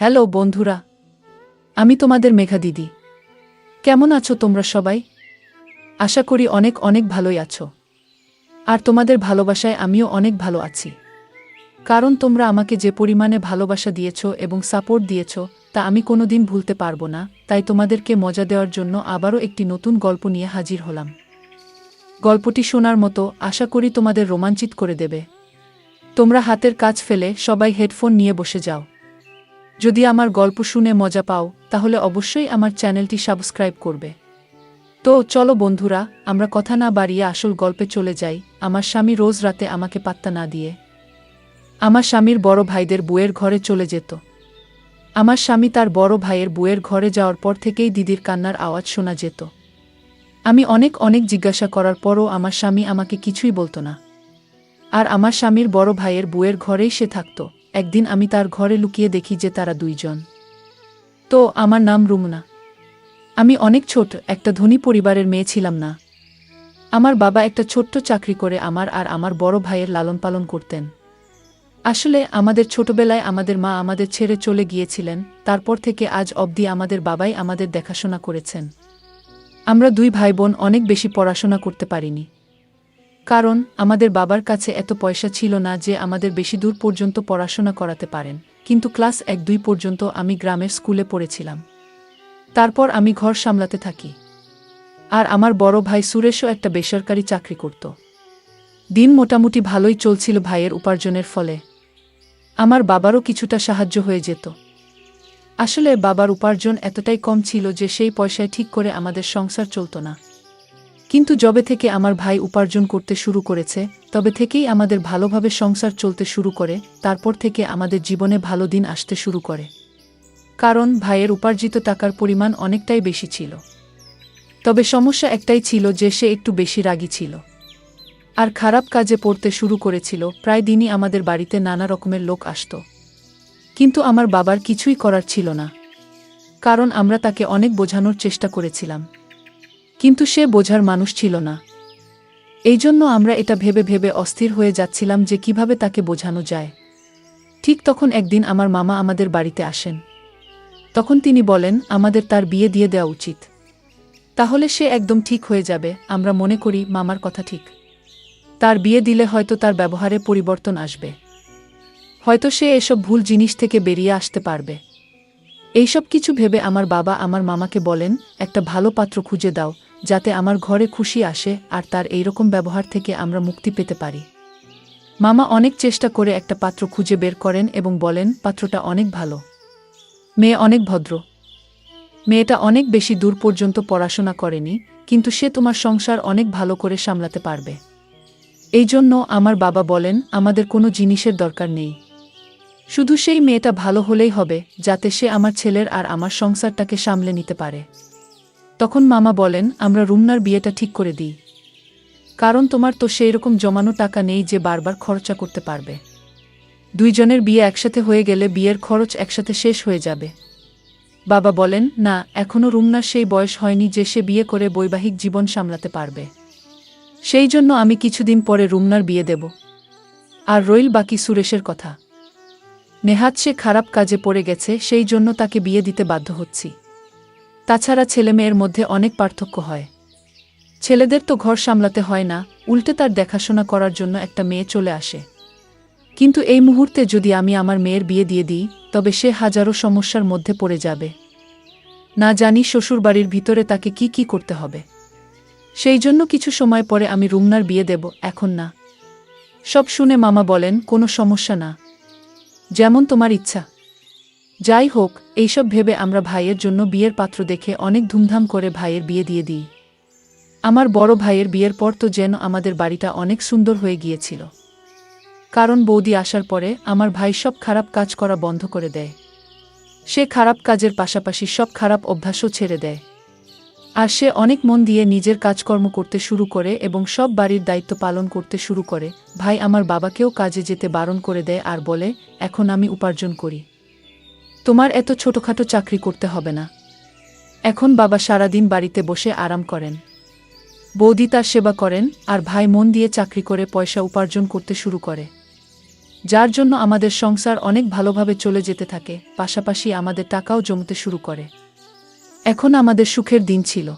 Hello বন্ধুরা, আমি তোমাদের মেঘা দিদি। কেমন আছো তোমরা সবাই? আশা করি অনেক অনেক ভালোই আছো। আর তোমাদের ভালোবাসায় আমিও অনেক ভালো আছি। কারণ তোমরা আমাকে যে পরিমাণে ভালোবাসা দিয়েছ এবং সাপোর্ট দিয়েছ, তা আমি কোনোদিন ভুলতে পারব না, তাই তোমাদেরকে মজা দেওয়ার জন্য আবারও একটি নতুন গল্প নিয়ে হাজির হলাম। গল্পটি শোনার মতো আশা করি তোমাদের রোমাঞ্চিত করে দেবে। তোমরা হাতের কাজ ফেলে সবাই হেডফোন নিয়ে বসে যাও। যদি আমার গল্প শুনে মজা পাও, তাহলে অবশ্যই আমার চ্যানেলটি সাবস্ক্রাইব করবে। তো চলো বন্ধুরা, আমরা কথা না বাড়িয়ে আসল গল্পে চলে যাই। আমার স্বামী রোজ রাতে আমাকে পাত্তা না দিয়ে। আমার স্বামীর বড় ভাইদের বুয়ের ঘরে চলে যেত। আমার স্বামী তার বড় ভাইয়ের বুয়ের ঘরে যাওয়ার পর থেকেই দিদির কান্নার আওয়াজ শোনা যেত। আমি অনেক অনেক জিজ্ঞাসা করার পরও আমার স্বামী আমাকে কিছুই বলতো না। আর আমার স্বামীর বড় ভাইয়ের বুয়ের ঘরেই সে থাকত। একদিন আমি তার ঘরে লুকিয়ে দেখি যে তারা দুইজন। তো, আমার নাম রুমনা। আমি অনেক ছোট, একটা ধনী পরিবারের মেয়ে ছিলাম না। আমার বাবা একটা ছোট্ট চাকরি করে আমার আর আমার বড় ভাইয়ের লালন পালন করতেন। আসলে, আমাদের ছোটবেলায় আমাদের মা আমাদের ছেড়ে চলে গিয়েছিলেন, তারপর থেকে আজ অবধি আমাদের বাবাই আমাদের দেখাশোনা করেছেন। আমরা দুই ভাই বোন অনেক বেশি পড়াশোনা করতে পারিনি। কারণ, আমাদের বাবার কাছে এত পয়সা ছিল না যে আমাদের বেশি দূর পর্যন্ত পড়াশোনা করাতে পারেন। কিন্তু ক্লাস এক দুই পর্যন্ত আমি গ্রামের স্কুলে পড়েছিলাম। তারপর আমি ঘর সামলাতে থাকি। আর আমার বড় ভাই সুরেশও একটা বেসরকারি চাকরি করত। দিন মোটামুটি ভালোই চলছিল ভাইয়ের উপার্জনের ফলে। আমার বাবারও কিছুটা সাহায্য হয়ে যেত। আসলে বাবার উপার্জন এতটাই কম ছিল যে সেই পয়সায় ঠিক করে আমাদের সংসার চলত না। কিন্তু যবে থেকে আমার ভাই উপার্জন করতে শুরু করেছে, তবে থেকেই আমাদের ভালোভাবে সংসার চলতে শুরু করে, তারপর থেকে আমাদের জীবনে ভালো দিন আসতে শুরু করে। কারণ ভাইয়ের উপার্জিত টাকার পরিমাণ অনেকটাই বেশি ছিল। তবে সমস্যা একটাই ছিল যে সে একটু বেশি রাগী ছিল। আর খারাপ কাজে পড়তে শুরু করেছিল, প্রায় দিনই আমাদের বাড়িতে নানা রকমের লোক আসত। কিন্তু আমার বাবার কিছুই করার ছিল না। কারণ আমরা তাকে অনেক বোঝানোর চেষ্টা করেছিলাম। কিন্তু সে বোঝার মানুষ ছিল না। এই জন্য আমরা এটা ভেবে ভেবে অস্থির হয়ে যাচ্ছিলাম যে কীভাবে তাকে বোঝানো যায়। ঠিক তখন একদিন আমার মামা আমাদের বাড়িতে আসেন। তখন তিনি বলেন, আমাদের তার বিয়ে দিয়ে দেওয়া উচিত। তাহলে সে একদম ঠিক হয়ে যাবে, আমরা মনে করি মামার কথা ঠিক। তার বিয়ে দিলে হয়তো তার ব্যবহারে পরিবর্তন আসবে। হয়তো সে এসব ভুল জিনিস থেকে বেরিয়ে আসতে পারবে। এইসব কিছু ভেবে আমার বাবা আমার মামাকে বলেন, একটা ভালো পাত্র খুঁজে দাও যাতে আমার ঘরে খুশি আসে আর তার এইরকম ব্যবহার থেকে আমরা মুক্তি পেতে পারি। মামা অনেক চেষ্টা করে একটা পাত্র খুঁজে বের করেন এবং বলেন, পাত্রটা অনেক ভালো। মেয়ে অনেক ভদ্র। মেয়েটা অনেক বেশি দূর পর্যন্ত পড়াশোনা করেনি, কিন্তু সে তোমার সংসার অনেক ভালো করে সামলাতে পারবে। এই জন্য আমার বাবা বলেন, আমাদের কোনো জিনিসের দরকার নেই। শুধু সেই মেয়েটা ভালো হলেই হবে, যাতে সে আমার ছেলের আর আমার সংসারটাকে সামলে নিতে পারে। তখন মামা বলেন, আমরা রুমনার বিয়েটা ঠিক করে দিই। কারণ তোমার তো সেই রকম জমানো টাকা নেই যে বারবার খরচা করতে পারবে। দুইজনের বিয়ে একসাথে হয়ে গেলে বিয়ের খরচ একসাথে শেষ হয়ে যাবে। বাবা বলেন, না এখনও রুমনার সেই বয়স হয়নি যে সে বিয়ে করে বৈবাহিক জীবন সামলাতে পারবে। সেই জন্য আমি কিছুদিন পরে রুমনার বিয়ে দেব। আর রইল বাকি সুরেশের কথা। নেহাত সে খারাপ কাজে পড়ে গেছে, সেই জন্য তাকে বিয়ে দিতে বাধ্য হচ্ছি। তাছাড়া ছেলেমেয়ের মধ্যে অনেক পার্থক্য হয়। ছেলেদের তো ঘর সামলাতে হয় না, উল্টে তার দেখাশোনা করার জন্য একটা মেয়ে চলে আসে। কিন্তু এই মুহূর্তে যদি আমি আমার মেয়ের বিয়ে দিয়ে দিই, তবে সে হাজারো সমস্যার মধ্যে পড়ে যাবে। না জানি শ্বশুরবাড়ির ভিতরে তাকে কি কি করতে হবে। সেই জন্য কিছু সময় পরে আমি রুমনার বিয়ে দেব, এখন না। সব শুনে মামা বলেন, কোনো সমস্যা না। যেমন তোমার ইচ্ছা। যাই হোক এইসব ভেবে আমরা ভাইয়ের জন্য বিয়ের পাত্র দেখে অনেক ধুমধাম করে ভাইয়ের বিয়ে দিয়ে দিই। আমার বড় ভাইয়ের বিয়ের পর তো যেন আমাদের বাড়িটা অনেক সুন্দর হয়ে গিয়েছিল। কারণ বৌদি আসার পরে আমার ভাই সব খারাপ কাজ করা বন্ধ করে দেয়। সে খারাপ কাজের পাশাপাশি সব খারাপ অভ্যাসও ছেড়ে দেয়। আর সে অনেক মন দিয়ে নিজের কাজকর্ম করতে শুরু করে এবং সব বাড়ির দায়িত্ব পালন করতে শুরু করে, ভাই আমার বাবাকেও কাজে যেতে বারণ করে দেয় আর বলে, এখন আমি উপার্জন করি। তোমার এত ছোটখাটো চাকরি করতে হবে না। এখন বাবা সারাদিন বাড়িতে বসে আরাম করেন। বৌদি তার সেবা করেন আর ভাই মন দিয়ে চাকরি করে পয়সা উপার্জন করতে শুরু করে। যার জন্য আমাদের সংসার অনেক ভালোভাবে চলে যেতে থাকে, পাশাপাশি আমাদের টাকাও জমতে শুরু করে। এখন আমাদের সুখের দিন ছিল।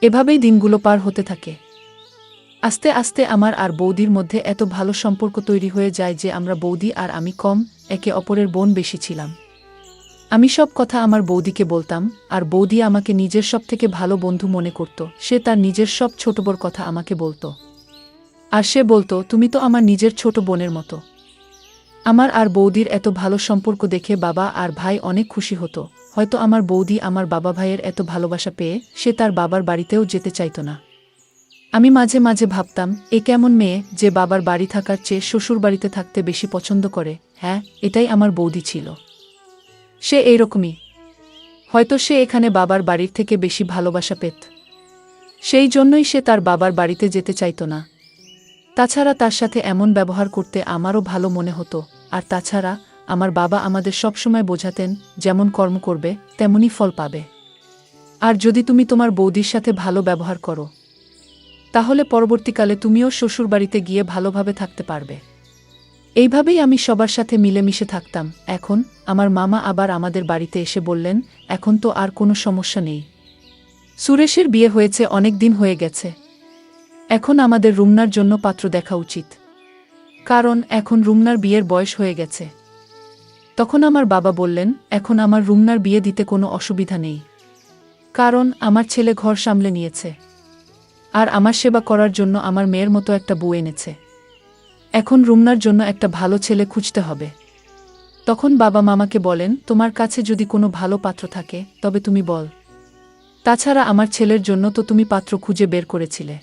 এভাবেই দিনগুলো পার হতে থাকে। আস্তে আস্তে আমার আর বৌদির মধ্যে এত ভালো সম্পর্ক তৈরি হয়ে যায় যে আমরা বৌদি আর আমি কম, একে অপরের বোন বেশি ছিলাম। আমি সব কথা আমার বৌদিকে বলতাম, আর বৌদি আমাকে নিজের সব থেকে ভালো বন্ধু মনে করত। সে তার নিজের সব ছোট বড় কথা আমাকে বলতো। আর সে বলতো, তুমি তো আমার নিজের ছোট বোনের মতো। আমার আর বৌদির এত ভালো সম্পর্ক দেখে বাবা আর ভাই অনেক খুশি হতো। হয়তো আমার বৌদি আমার বাবা ভাইয়ের এত ভালোবাসা পেয়ে সে তার বাবার বাড়িতেও যেতে চাইতো না। আমি মাঝে মাঝে ভাবতাম, এ কেমন মেয়ে যে বাবার বাড়ি থাকার চেয়ে শ্বশুর বাড়িতে থাকতে বেশি পছন্দ করে। হ্যাঁ এটাই আমার বৌদি ছিল। সে এইরকমই। হয়তো সে এখানে বাবার বাড়ির থেকে বেশি ভালোবাসা পেত। সেই জন্যই সে তার বাবার বাড়িতে যেতে চাইতো না। তাছাড়া তার সাথে এমন ব্যবহার করতে আমারও ভালো মনে হতো, আর তাছাড়া আমার বাবা আমাদের সবসময় বোঝাতেন, যেমন কর্ম করবে, তেমনই ফল পাবে। আর যদি তুমি তোমার বৌদির সাথে ভালো ব্যবহার করো, তাহলে পরবর্তীকালে তুমিও শ্বশুরবাড়িতে গিয়ে ভালোভাবে থাকতে পারবে। এইভাবেই আমি সবার সাথে মিলেমিশে থাকতাম। এখন আমার মামা আবার আমাদের বাড়িতে এসে বললেন, এখন তো আর কোনো সমস্যা নেই। সুরেশের বিয়ে হয়েছে অনেক দিন হয়ে গেছে। এখন আমাদের রুমনার জন্য পাত্র দেখা উচিত। কারণ এখন রুমনার বিয়ের বয়স হয়ে গেছে। তখন আমার বাবা বললেন, এখন আমার রুমনার বিয়ে দিতে কোনো অসুবিধা নেই। কারণ আমার ছেলে ঘর সামলে নিয়েছে। আর আমার সেবা করার জন্য আমার মেয়ের মতো একটা বউ এনেছে। এখন রুমনার জন্য একটা ভালো ছেলে খুঁজতে হবে। তখন বাবা মামাকে বলেন, তোমার কাছে যদি কোনো ভালো পাত্র থাকে, তবে তুমি বল। তাছাড়া আমার ছেলের জন্য তো তুমি পাত্র খুঁজে বের করেছিলে।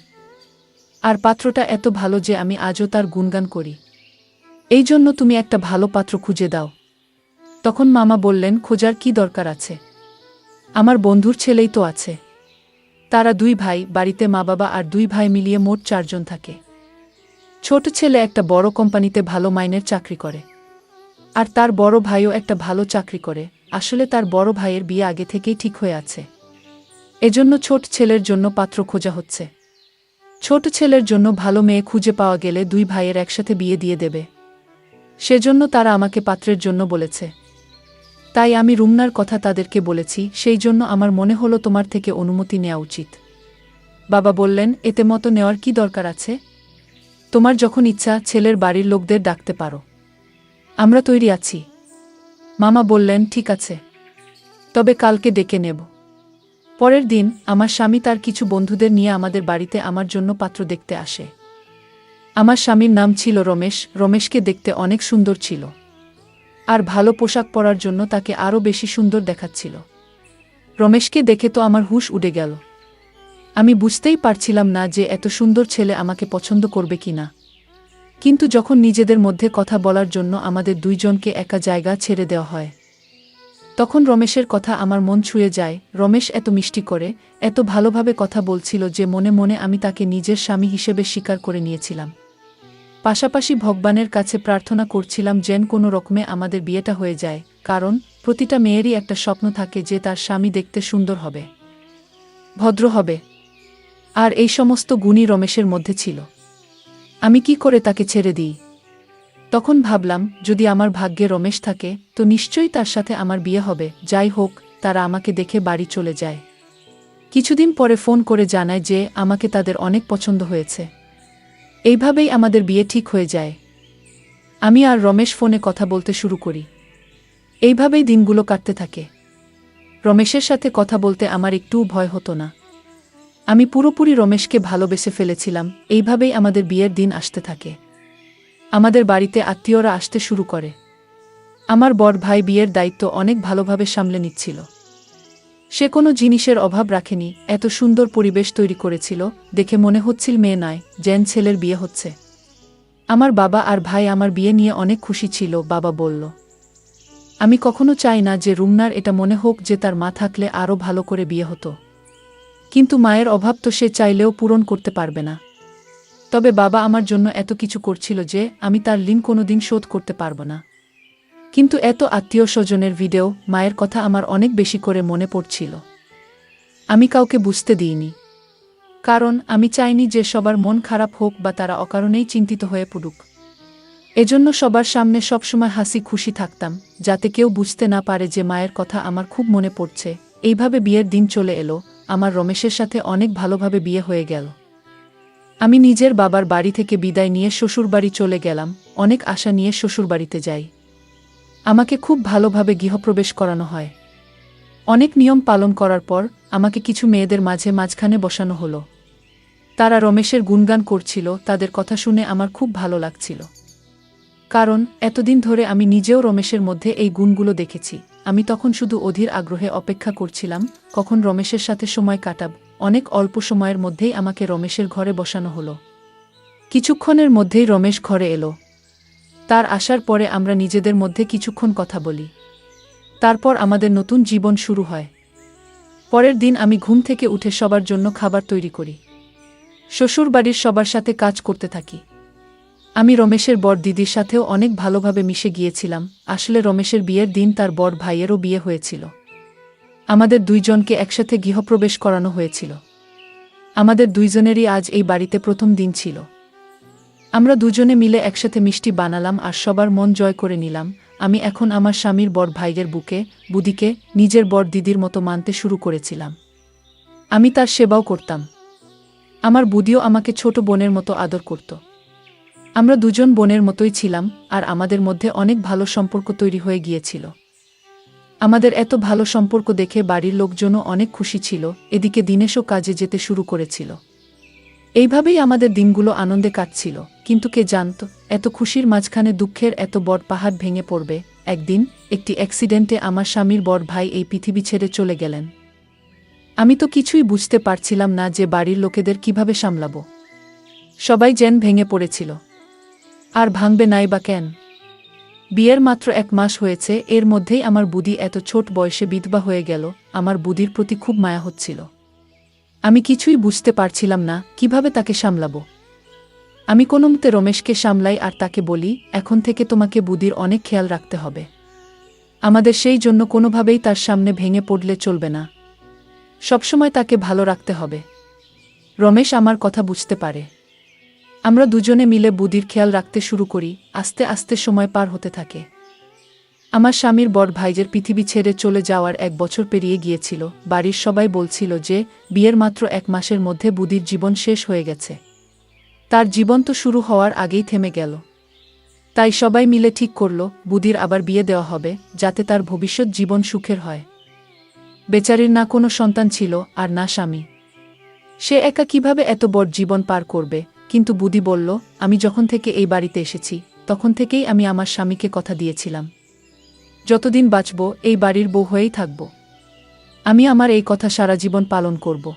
আর পাত্রটা এত ভালো যে আমি আজও তার গুণগান করি। এই জন্য তুমি একটা ভালো পাত্র খুঁজে দাও। তখন মামা বললেন, খোঁজার কি দরকার আছে? আমার বন্ধুর ছেলেই তো আছে। তারা দুই ভাই, বাড়িতে মা বাবা আর দুই ভাই মিলিয়ে মোট চারজন থাকে। ছোট ছেলে একটা বড় কোম্পানিতে ভালো মাইনের চাকরি করে। আর তার বড় ভাইও একটা ভালো চাকরি করে। আসলে তার বড় ভাইয়ের বিয়ে আগে থেকেই ঠিক হয়ে আছে। এজন্য ছোট ছেলের জন্য পাত্র খোঁজা হচ্ছে। ছোট ছেলের জন্য ভালো মেয়ে খুঁজে পাওয়া গেলে দুই ভাইয়ের একসাথে বিয়ে দিয়ে দেবে। সেজন্য তারা আমাকে পাত্রের জন্য বলেছে। তাই আমি রুমনার কথা তাদেরকে বলেছি, সেই জন্য আমার মনে হলো তোমার থেকে অনুমতি নেওয়া উচিত। বাবা বললেন, এতে মতো নেওয়ার কি দরকার আছে? তোমার যখন ইচ্ছা ছেলের বাড়ির লোকদের ডাকতে পারো। আমরা তৈরি আছি। মামা বললেন, ঠিক আছে। তবে কালকে ডেকে নেব। পরের দিন আমার স্বামী তার কিছু বন্ধুদের নিয়ে আমাদের বাড়িতে আমার জন্য পাত্র দেখতে আসে। আমার স্বামীর নাম ছিল রমেশ। রমেশকে দেখতে অনেক সুন্দর ছিল। আর ভালো পোশাক পরার জন্য তাকে আরও বেশি সুন্দর দেখাচ্ছিল। রমেশকে দেখে তো আমার হুশ উড়ে গেল। আমি বুঝতেই পারছিলাম না যে এত সুন্দর ছেলে আমাকে পছন্দ করবে কি না কিন্তু যখন নিজেদের মধ্যে কথা বলার জন্য আমাদের দুইজনকে একা জায়গা ছেড়ে দেওয়া হয়, তখন রমেশের কথা আমার মন ছুঁয়ে যায়, রমেশ এত মিষ্টি করে, এত ভালোভাবে কথা বলছিল যে মনে মনে আমি তাকে নিজের স্বামী হিসেবে স্বীকার করে নিয়েছিলাম। পাশাপাশি ভগবানের কাছে প্রার্থনা করছিলাম যেন কোনো রকমে আমাদের বিয়েটা হয়ে যায়, কারণ প্রতিটা মেয়েরই একটা স্বপ্ন থাকে যে তার স্বামী দেখতে সুন্দর হবে, ভদ্র হবে। আর এই সমস্ত গুণই রমেশের মধ্যে ছিল। আমি কি করে তাকে ছেড়ে দিই? তখন ভাবলাম, যদি আমার ভাগ্যে রমেশ থাকে, তো নিশ্চয়ই তার সাথে আমার বিয়ে হবে। যাই হোক, তারা আমাকে দেখে বাড়ি চলে যায়। কিছুদিন পরে ফোন করে জানায় যে, আমাকে তাদের অনেক পছন্দ হয়েছে। এইভাবেই আমাদের বিয়ে ঠিক হয়ে যায়। আমি আর রমেশ ফোনে কথা বলতে শুরু করি। এইভাবেই দিনগুলো কাটতে থাকে। রমেশের সাথে কথা বলতে আমার একটুও ভয় হতো না। আমি পুরোপুরি রমেশকে ভালোবেসে ফেলেছিলাম, এইভাবেই আমাদের বিয়ের দিন আসতে থাকে। আমাদের বাড়িতে আত্মীয়রা আসতে শুরু করে। আমার বড় ভাই বিয়ের দায়িত্ব অনেক ভালোভাবে সামলে নিচ্ছিল। সে কোনো জিনিসের অভাব রাখেনি, এত সুন্দর পরিবেশ তৈরি করেছিল, দেখে মনে হচ্ছিল মেয়ে নয় জেন ছেলের বিয়ে হচ্ছে। আমার বাবা আর ভাই আমার বিয়ে নিয়ে অনেক খুশি ছিল, বাবা বলল। আমি কখনো চাই না যে রুমনার এটা মনে হোক যে তার মা থাকলে আরও ভালো করে বিয়ে হতো। কিন্তু মায়ের অভাব তো সে চাইলেও পূরণ করতে পারবে না। তবে বাবা আমার জন্য এত কিছু করছিল যে আমি তার ঋণ কোনোদিন শোধ করতে পারব না। কিন্তু এত আত্মীয় স্বজনের ভিডিও মায়ের কথা আমার অনেক বেশি করে মনে পড়ছিল। আমি কাউকে বুঝতে দিইনি। কারণ আমি চাইনি যে সবার মন খারাপ হোক বা তারা অকারণেই চিন্তিত হয়ে পড়ুক। এজন্য সবার সামনে সবসময় হাসি খুশি থাকতাম, যাতে কেউ বুঝতে না পারে যে মায়ের কথা আমার খুব মনে পড়ছে। এইভাবে বিয়ের দিন চলে এলো আমার রমেশের সাথে অনেক ভালোভাবে বিয়ে হয়ে গেল। আমি নিজের বাবার বাড়ি থেকে বিদায় নিয়ে শ্বশুরবাড়ি চলে গেলাম, অনেক আশা নিয়ে শ্বশুরবাড়িতে যাই। আমাকে খুব ভালোভাবে গৃহপ্রবেশ করানো হয়। অনেক নিয়ম পালন করার পর আমাকে কিছু মেয়েদের মাঝে মাঝখানে বসানো হলো। তারা রমেশের গুণগান করছিল, তাদের কথা শুনে আমার খুব ভালো লাগছিল। কারণ, এতদিন ধরে আমি নিজেও রমেশের মধ্যে এই গুণগুলো দেখেছি। আমি তখন শুধু অধীর আগ্রহে অপেক্ষা করছিলাম, কখন রমেশের সাথে সময় কাটাব। অনেক অল্প সময়ের মধ্যেই আমাকে রমেশের ঘরে বসানো হলো। কিছুক্ষণের মধ্যেই রমেশ ঘরে এলো। তার আসার পরে আমরা নিজেদের মধ্যে কিছুক্ষণ কথা বলি। তারপর আমাদের নতুন জীবন শুরু হয়। পরের দিন আমি ঘুম থেকে উঠে সবার জন্য খাবার তৈরি করি। শ্বশুর বাড়ির সবার সাথে কাজ করতে থাকি। আমি রমেশের বর দিদির সাথেও অনেক ভালোভাবে মিশে গিয়েছিলাম। আসলে রমেশের বিয়ের দিন তার বর ভাইয়েরও বিয়ে হয়েছিল। আমাদের দুইজনকে একসাথে গৃহপ্রবেশ করানো হয়েছিল। আমাদের দুইজনেরই আজ এই বাড়িতে প্রথম দিন ছিল। আমরা দুজনে মিলে একসাথে মিষ্টি বানালাম আর সবার মন জয় করে নিলাম। আমি এখন আমার স্বামীর বর ভাইয়ের বুকে, বুদিকে, নিজের বর দিদির মতো মানতে শুরু করেছিলাম। আমি তার সেবাও করতাম। আমার বুদিও আমাকে ছোট বোনের মতো আদর করত। আমরা দুজন বোনের মতোই ছিলাম, আর আমাদের মধ্যে অনেক ভালো সম্পর্ক তৈরি হয়ে গিয়েছিল। আমাদের এত ভালো সম্পর্ক দেখে বাড়ির লোকজনও অনেক খুশি ছিল, এদিকে দিনেশও কাজে যেতে শুরু করেছিল। এইভাবেই আমাদের দিনগুলো আনন্দে কাটছিল, কিন্তু কে জানত, এত খুশির মাঝখানে দুঃখের এত বড় পাহাড় ভেঙে পড়বে। একদিন, একটি অ্যাক্সিডেন্টে আমার স্বামীর বড় ভাই এই পৃথিবী ছেড়ে চলে গেলেন। আমি তো কিছুই বুঝতে পারছিলাম না যে বাড়ির লোকেদের কীভাবে সামলাব। সবাই যেন ভেঙে পড়েছিল। আর ভাঙবে নাই বা কেন? বিয়ের মাত্র এক মাস হয়েছে, এর মধ্যেই আমার বুদি এত ছোট বয়সে বিধবা হয়ে গেল, আমার বুদির প্রতি খুব মায়া হচ্ছিল। আমি কিছুই বুঝতে পারছিলাম না, কীভাবে তাকে সামলাব? আমি কোনোমতে রমেশকে সামলাই আর তাকে বলি, এখন থেকে তোমাকে বুদির অনেক খেয়াল রাখতে হবে। আমাদের সেই জন্য কোনোভাবেই তার সামনে ভেঙে পড়লে চলবে না। সবসময় তাকে ভালো রাখতে হবে। রমেশ আমার কথা বুঝতে পারে। আমরা দুজনে মিলে বুদির খেয়াল রাখতে শুরু করি, আস্তে আস্তে সময় পার হতে থাকে। আমার স্বামীর বড় ভাইজের পৃথিবী ছেড়ে চলে যাওয়ার এক বছর পেরিয়ে গিয়েছিল। বাড়ির সবাই বলছিল যে, বিয়ের মাত্র এক মাসের মধ্যে বুদির জীবন শেষ হয়ে গেছে। তার জীবন তো শুরু হওয়ার আগেই থেমে গেল। তাই সবাই মিলে ঠিক করল, বুদির আবার বিয়ে দেওয়া হবে, যাতে তার ভবিষ্যৎ জীবন সুখের হয়। বেচারির না কোনো সন্তান ছিল আর না স্বামী। সে একা কীভাবে এত বড় জীবন পার করবে? কিন্তু বুদি বলল, আমি যখন থেকে এই বাড়িতে এসেছি, তখন থেকেই আমি আমার স্বামীকে কথা দিয়েছিলাম। যতদিন বাঁচব, এই বাড়ির বউ হয়েই থাকব। আমি আমার এই কথা সারা জীবন পালন করব।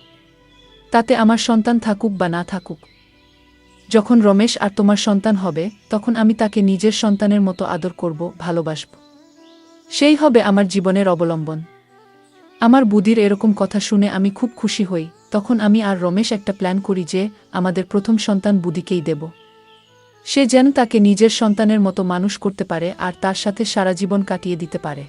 তাতে আমার সন্তান থাকুক বা না থাকুক। যখন রমেশ আর তোমার সন্তান হবে, তখন আমি তাকে নিজের সন্তানের মতো আদর করব, ভালোবাসব। সেই হবে আমার জীবনের অবলম্বন। আমার বুদির এরকম কথা শুনে আমি খুব খুশি হই। তখন আমি আর রমেশ একটা প্ল্যান করি যে আমাদের প্রথম সন্তান বুদিকেই দেব। সে যেন তাকে নিজের সন্তানের মতো মানুষ করতে পারে আর তার সাথে সারা জীবন কাটিয়ে দিতে পারে।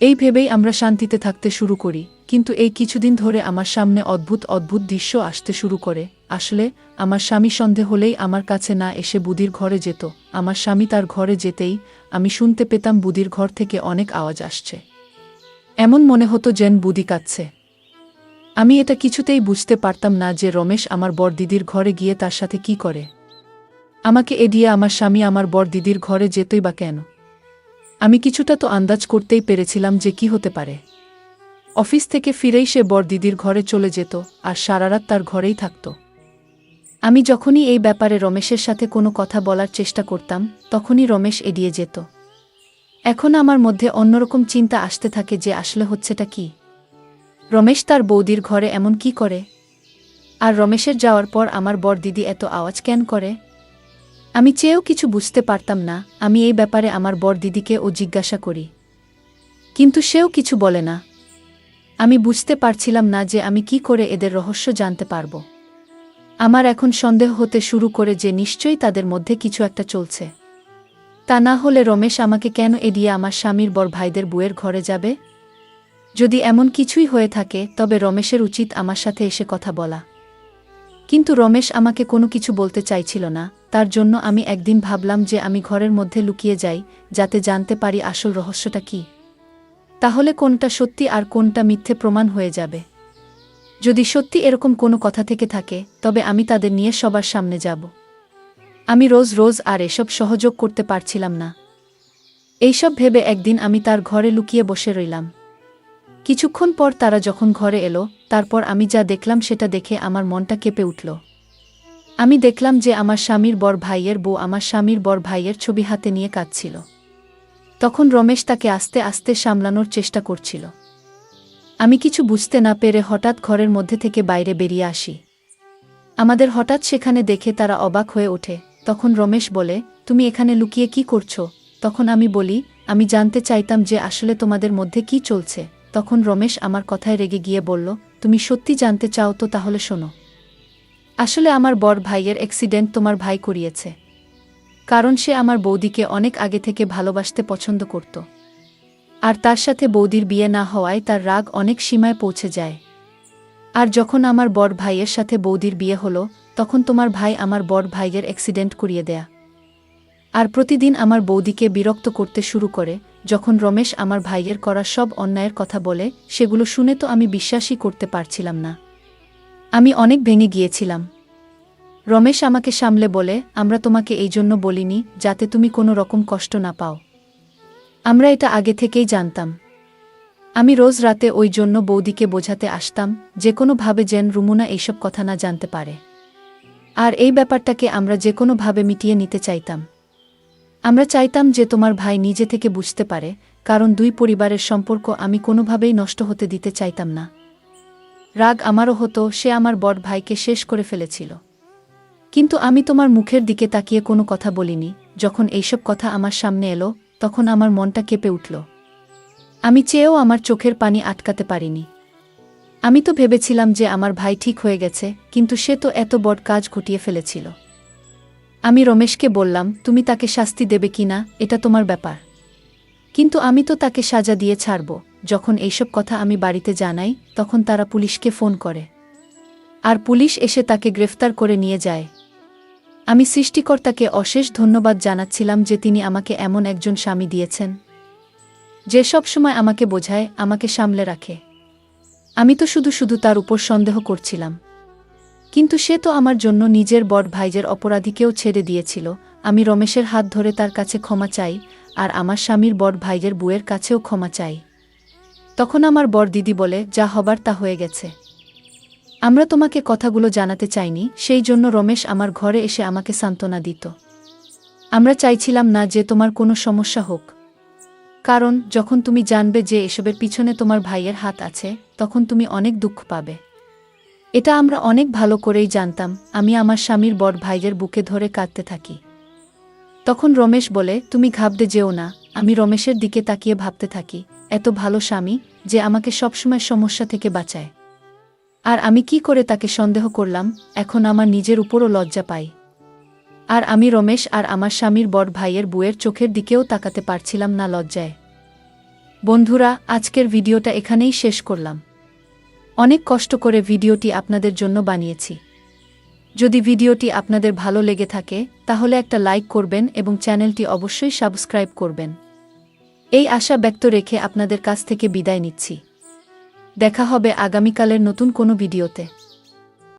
এই ভেবেই আমরা শান্তিতে থাকতে শুরু করি, কিন্তু এই কিছুদিন ধরে আমার সামনে অদ্ভুত অদ্ভুত দৃশ্য আসতে শুরু করে। আসলে, আমার স্বামী সন্ধে হলেই আমার কাছে না এসে বুদির ঘরে যেত, আমার স্বামী তার ঘরে যেতেই আমি শুনতে পেতাম বুদির ঘর থেকে অনেক আওয়াজ আসছে। এমন মনে হতো যেন বুদি কাচ্ছে আমি এটা কিছুতেই বুঝতে পারতাম না যে রমেশ আমার বর দিদির ঘরে গিয়ে তার সাথে কি করে। আমাকে এড়িয়ে আমার স্বামী আমার বর দিদির ঘরে যেতই বা কেন। আমি কিছুটা তো আন্দাজ করতেই পেরেছিলাম যে কি হতে পারে। অফিস থেকে ফিরেই সে বর দিদির ঘরে চলে যেত আর সারারাত তার ঘরেই থাকত। আমি যখনই এই ব্যাপারে রমেশের সাথে কোনো কথা বলার চেষ্টা করতাম, তখনই রমেশ এড়িয়ে যেত। এখন আমার মধ্যে অন্যরকম চিন্তা আসতে থাকে যে আসলে হচ্ছেটা কি। রমেশ তার বৌদির ঘরে এমন কি করে? আর রমেশের যাওয়ার পর আমার বর দিদি এত আওয়াজ কেন করে? আমি চেয়েও কিছু বুঝতে পারতাম না, আমি এই ব্যাপারে আমার বর দিদিকে ও জিজ্ঞাসা করি। কিন্তু সেও কিছু বলে না। আমি বুঝতে পারছিলাম না যে আমি কি করে এদের রহস্য জানতে পারব। আমার এখন সন্দেহ হতে শুরু করে যে নিশ্চয়ই তাদের মধ্যে কিছু একটা চলছে। তা না হলে রমেশ আমাকে কেন এড়িয়ে আমার স্বামীর বর ভাইদের বুয়ের ঘরে যাবে? যদি এমন কিছুই হয়ে থাকে, তবে রমেশের উচিত আমার সাথে এসে কথা বলা। কিন্তু রমেশ আমাকে কোনো কিছু বলতে চাইছিল না, তার জন্য আমি একদিন ভাবলাম যে আমি ঘরের মধ্যে লুকিয়ে যাই, যাতে জানতে পারি আসল রহস্যটা কি। তাহলে কোনটা সত্যি আর কোনটা মিথ্যে প্রমাণ হয়ে যাবে। যদি সত্যি এরকম কোনো কথা থেকে থাকে, তবে আমি তাদের নিয়ে সবার সামনে যাব। আমি রোজ রোজ আর এসব সহযোগ করতে পারছিলাম না। এইসব ভেবে একদিন আমি তার ঘরে লুকিয়ে বসে রইলাম। কিছুক্ষণ পর তারা যখন ঘরে এলো, তারপর আমি যা দেখলাম সেটা দেখে আমার মনটা কেঁপে উঠল। আমি দেখলাম যে আমার স্বামীর বর ভাইয়ের বউ আমার স্বামীর বর ভাইয়ের ছবি হাতে নিয়ে কাঁদছিল। তখন রমেশ তাকে আস্তে আস্তে সামলানোর চেষ্টা করছিল। আমি কিছু বুঝতে না পেরে হঠাৎ ঘরের মধ্যে থেকে বাইরে বেরিয়ে আসি। আমাদের হঠাৎ সেখানে দেখে তারা অবাক হয়ে ওঠে। তখন রমেশ বলে, তুমি এখানে লুকিয়ে কি করছ? তখন আমি বলি, আমি জানতে চাইতাম যে আসলে তোমাদের মধ্যে কি চলছে। তখন রমেশ আমার কথায় রেগে গিয়ে বলল, তুমি সত্যি জানতে চাও তো তাহলে শোনো। আসলে আমার বর ভাইয়ের অ্যাক্সিডেন্ট তোমার ভাই করিয়েছে। কারণ সে আমার বৌদিকে অনেক আগে থেকে ভালোবাসতে পছন্দ করত। আর তার সাথে বৌদির বিয়ে না হওয়ায় তার রাগ অনেক সীমায় পৌঁছে যায়। আর যখন আমার বড় ভাইয়ের সাথে বৌদির বিয়ে হলো, তখন তোমার ভাই আমার বড় ভাইয়ের অ্যাক্সিডেন্ট করিয়ে দেয়া। আর প্রতিদিন আমার বৌদিকে বিরক্ত করতে শুরু করে যখন রমেশ আমার ভাইয়ের করা সব অন্যায়ের কথা বলে, সেগুলো শুনে তো আমি বিশ্বাসই করতে পারছিলাম না। আমি অনেক ভেঙে গিয়েছিলাম। রমেশ আমাকে সামলে বলে, আমরা তোমাকে এই জন্য বলিনি, যাতে তুমি কোনো রকম কষ্ট না পাও। আমরা এটা আগে থেকেই জানতাম। আমি রোজ রাতে ওই জন্য বৌদিকে বোঝাতে আসতাম, যে কোনোভাবে যেন রুমুনা এইসব কথা না জানতে পারে। আর এই ব্যাপারটাকে আমরা যে কোনোভাবে মিটিয়ে নিতে চাইতাম। আমরা চাইতাম যে তোমার ভাই নিজে থেকে বুঝতে পারে, কারণ দুই পরিবারের সম্পর্ক আমি কোনোভাবেই নষ্ট হতে দিতে চাইতাম না। রাগ আমারও হতো, সে আমার বড় ভাইকে শেষ করে ফেলেছিল। কিন্তু আমি তোমার মুখের দিকে তাকিয়ে কোনো কথা বলিনি, যখন এইসব কথা আমার সামনে এলো, তখন আমার মনটা কেঁপে উঠল। আমি চেয়েও আমার চোখের পানি আটকাতে পারিনি। আমি তো ভেবেছিলাম যে আমার ভাই ঠিক হয়ে গেছে, কিন্তু সে তো এত বড় কাজ ঘটিয়ে ফেলেছিল। আমি রমেশকে বললাম, তুমি তাকে শাস্তি দেবে কিনা এটা তোমার ব্যাপার। কিন্তু আমি তো তাকে সাজা দিয়ে ছাড়ব। যখন এইসব কথা আমি বাড়িতে জানাই, তখন তারা পুলিশকে ফোন করে। আর পুলিশ এসে তাকে গ্রেফতার করে নিয়ে যায়। আমি সৃষ্টিকর্তাকে অশেষ ধন্যবাদ জানাচ্ছিলাম যে তিনি আমাকে এমন একজন স্বামী দিয়েছেন। যে সব সময় আমাকে বোঝায়, আমাকে সামলে রাখে। আমি তো শুধু শুধু তার উপর সন্দেহ করছিলাম। কিন্তু সে তো আমার জন্য নিজের বড় ভাইজের অপরাধীকেও ছেড়ে দিয়েছিল। আমি রমেশের হাত ধরে তার কাছে ক্ষমা চাই, আর আমার স্বামীর বড় ভাইজের বুয়ের কাছেও ক্ষমা চাই। তখন আমার বড় দিদি বলে, যা হবার তা হয়ে গেছে। আমরা তোমাকে কথাগুলো জানাতে চাইনি, সেই জন্য রমেশ আমার ঘরে এসে আমাকে সান্ত্বনা দিত। আমরা চাইছিলাম না যে তোমার কোনো সমস্যা হোক। কারণ যখন তুমি জানবে যে এসবের পিছনে তোমার ভাইয়ের হাত আছে, তখন তুমি অনেক দুঃখ পাবে। এটা আমরা অনেক ভালো করেই জানতাম, আমি আমার স্বামীর বড় ভাইয়ের বুকে ধরে কাঁদতে থাকি। তখন রমেশ বলে, তুমি ঘাবতে যেও না, আমি রমেশের দিকে তাকিয়ে ভাবতে থাকি, এত ভালো স্বামী যে আমাকে সবসময় সমস্যা থেকে বাঁচায়। আর আমি কি করে তাকে সন্দেহ করলাম, এখন আমার নিজের উপরও লজ্জা পাই। আর আমি রমেশ আর আমার স্বামীর বড় ভাইয়ের বুয়ের চোখের দিকেও তাকাতে পারছিলাম না লজ্জায়। বন্ধুরা, আজকের ভিডিওটা এখানেই শেষ করলাম। অনেক কষ্ট করে ভিডিওটি আপনাদের জন্য বানিয়েছি। যদি ভিডিওটি আপনাদের ভালো লেগে থাকে, তাহলে একটা লাইক করবেন এবং চ্যানেলটি অবশ্যই সাবস্ক্রাইব করবেন। এই আশা ব্যক্ত রেখে আপনাদের কাছ থেকে বিদায় নিচ্ছি। দেখা হবে আগামীকালের নতুন কোনো ভিডিওতে।